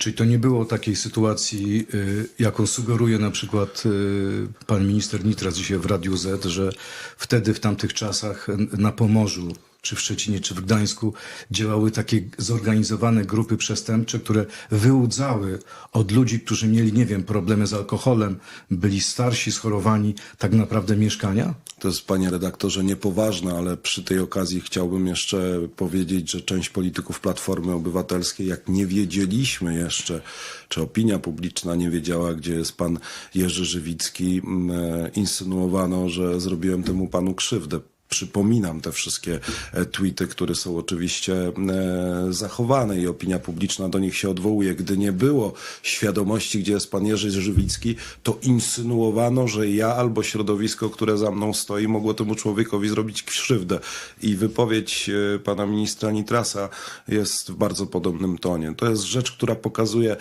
Czyli to nie było takiej sytuacji, y, jaką sugeruje na przykład y, pan minister Nitras dzisiaj w Radiu Z, że wtedy w tamtych czasach na Pomorzu, czy w Szczecinie, czy w Gdańsku działały takie zorganizowane grupy przestępcze, które wyłudzały od ludzi, którzy mieli, nie wiem, problemy z alkoholem, byli starsi, schorowani, tak naprawdę mieszkania? To jest, panie redaktorze, niepoważne, ale przy tej okazji chciałbym jeszcze powiedzieć, że część polityków Platformy Obywatelskiej, jak nie wiedzieliśmy jeszcze, czy opinia publiczna nie wiedziała, gdzie jest pan Jerzy Żywicki, mm, e, insynuowano, że zrobiłem temu panu krzywdę. Przypominam te wszystkie e, tweety, które są oczywiście e, zachowane i opinia publiczna do nich się odwołuje. Gdy nie było świadomości, gdzie jest pan Jerzy Żywicki, to insynuowano, że ja albo środowisko, które za mną stoi, mogło temu człowiekowi zrobić krzywdę. I wypowiedź e, pana ministra Nitrasa jest w bardzo podobnym tonie. To jest rzecz, która pokazuje,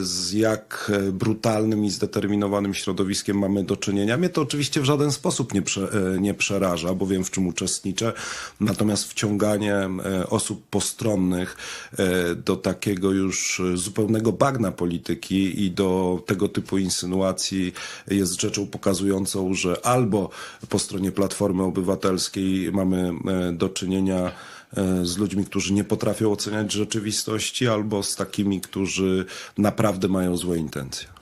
z jak brutalnym i zdeterminowanym środowiskiem mamy do czynienia. Mnie to oczywiście w żaden sposób nie, prze, nie przeraża, bo wiem w czym uczestniczę. Natomiast wciąganie e, osób postronnych e, do takiego już e, zupełnego bagna polityki i do tego typu insynuacji jest rzeczą pokazującą, że albo po stronie Platformy Obywatelskiej mamy do czynienia z ludźmi, którzy nie potrafią oceniać rzeczywistości, albo z takimi, którzy naprawdę mają złe intencje.